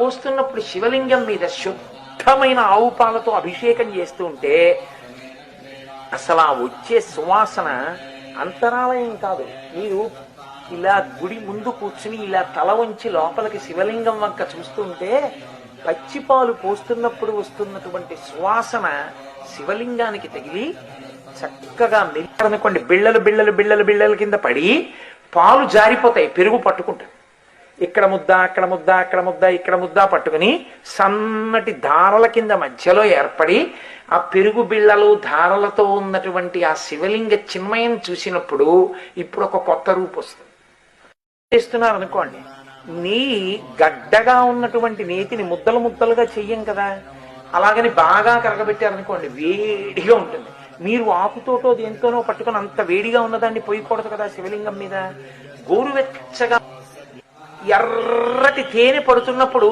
పోస్తున్నప్పుడు శివలింగం మీద శుద్ధమైన ఆవు పాలతో అభిషేకం చేస్తూ ఉంటే అసలు ఆ వచ్చే సువాసన అంతరాలయం కాదు. మీరు ఇలా గుడి ముందు కూర్చుని ఇలా తల వంచి లోపలికి శివలింగం వంక చూస్తుంటే పచ్చిపాలు పోస్తున్నప్పుడు వస్తున్నటువంటి సువాసన శివలింగానికి తగిలి చక్కగా మెల్లారనుకోండి బిళ్ళలు బిళ్ళలు బిళ్ళలు బిళ్ళల కింద పడి పాలు జారిపోతాయి పెరుగు పట్టుకుంటాయి ఇక్కడ ముద్ద అక్కడ ముద్ద అక్కడ ముద్ద ఇక్కడ ముద్ద పట్టుకుని సన్నటి ధారల కింద మధ్యలో ఏర్పడి ఆ పెరుగు బిళ్ళలు ధారలతో ఉన్నటువంటి ఆ శివలింగ చిన్మయం చూసినప్పుడు ఇప్పుడు ఒక కొత్త రూపు వస్తుంది. చేస్తున్నారు అనుకోండి. నీ గడ్డగా ఉన్నటువంటి నేతిని ముద్దలు ముద్దలుగా చెయ్యం కదా. అలాగని బాగా కరగబెట్టారనుకోండి వేడిగా ఉంటుంది. మీరు ఆకుతోటో దేంతోనో పట్టుకొని అంత వేడిగా ఉన్నదాన్ని పోయకూడదు కదా శివలింగం మీద. గోరువెచ్చగా ఎర్రటి తేనె పడుతున్నప్పుడు